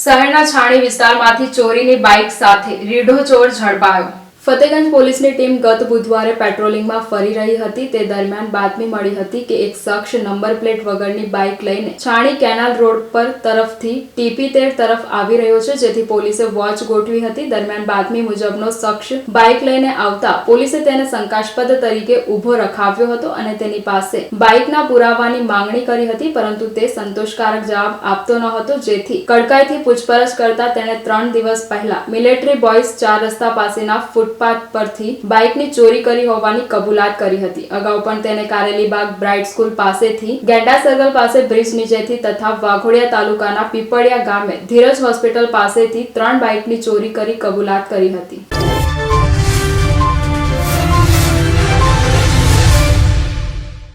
શહેરના છાણી વિસ્તારમાંથી ચોરીની બાઇક સાથે રીઢો ચોર ઝડપાયો. ફતેગંજ પોલીસની ટીમ ગત બુધવારે પેટ્રોલિંગમાં ફરી રહી હતી. તે દરમિયાન બાતમી મળી હતી કે એક શખ્સ નંબર પ્લેટ વગરની બાઇક લઈને છાણી કેનાલ રોડ પર તરફથી ટીપી તેર તરફ આવી રહ્યો છે, જેથી પોલીસે વોચ ગોઠવી હતી. દરમિયાન બાતમી મુજબનો શખ્સ બાઇક લઈને આવતા પોલીસે તેને શંકાસ્પદ તરીકે ઊભો રખાવ્યો હતો અને તેની પાસે બાઇકના પુરાવાની માંગણી કરી હતી, પરંતુ તે સંતોષકારક જવાબ આપતો ન હતો, જેથી કડકાઈથી પૂછપરછ કરતા તેણે ત્રણ દિવસ પહેલા મિલિટરી બોયઝ ચાર રસ્તા પાસેના ફૂટપાથ પરથી બાઇકની ચોરી કરી હોવાની કબૂલાત કરી હતી. અગાઉ પણ તેને કારેલીબાગ બ્રાઇટ સ્કૂલ પાસેથી ગેંડા સર્કલ પાસે બ્રિજ નીચેથી તથા વાઘોડિયા તાલુકાના પીપળિયા ગામે ધીરજ હોસ્પિટલ પાસેથી ત્રણ બાઇકની ચોરી કરી કબૂલાત કરી હતી.